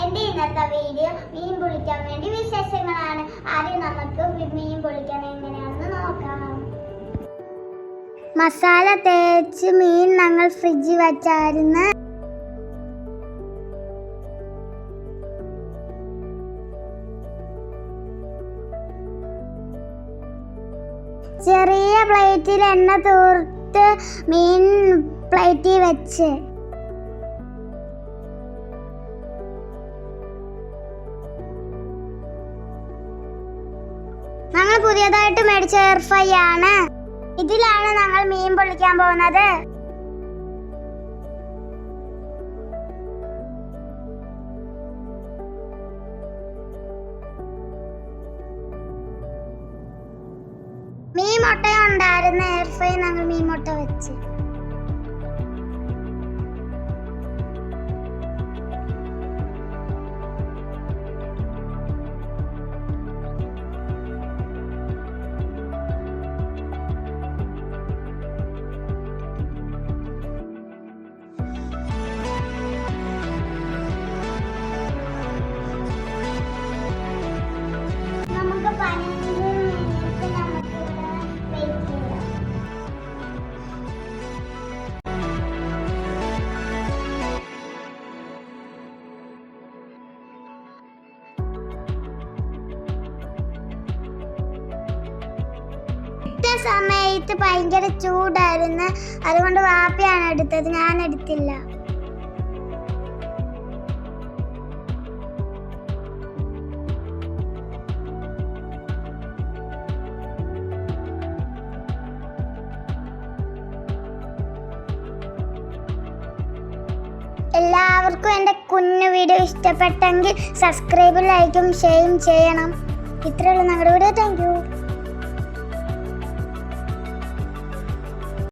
എന്റെ ഇന്നത്തെ വീഡിയോ മീൻ പൊളിക്കാൻ വേണ്ടി വിശേഷങ്ങളാണ്. ആദ്യം നമുക്ക് മീൻ പൊളിക്കാൻ എങ്ങനെയാണെന്ന് നോക്കാം. മസാല തേച്ച് മീൻ ഞങ്ങൾ ഫ്രിഡ്ജിൽ വച്ചായിരുന്നു. ചെറിയ പ്ലേറ്റിൽ എണ്ണ തൂർത്ത് മീൻ പ്ലേറ്റിൽ വെച്ച്. പുതിയതായിട്ട് മേടിച്ച എയർ ഫ്രൈ ആണ്. ഇതിലാണ് ഞങ്ങൾ മീൻ പൊള്ളിക്കാൻ പോകുന്നത്. മീൻ മുട്ട ഉണ്ടായിരുന്ന. എയർ ഫ്രൈ ഞങ്ങൾ മീൻ മുട്ട വെച്ച്. സമയത്ത് ഭയങ്കര ചൂടായിരുന്നു. അതുകൊണ്ട് വാപ്പയാണ് എടുത്തത്. ഞാൻ എടുത്തില്ല. എല്ലാവർക്കും എന്റെ കുഞ്ഞു വീഡിയോ ഇഷ്ടപ്പെട്ടെങ്കിൽ സബ്സ്ക്രൈബ് ലൈക്കും ഷെയറും ചെയ്യണം. ഇത്രയുള്ള ഞങ്ങളുടെ വീഡിയോ. താങ്ക്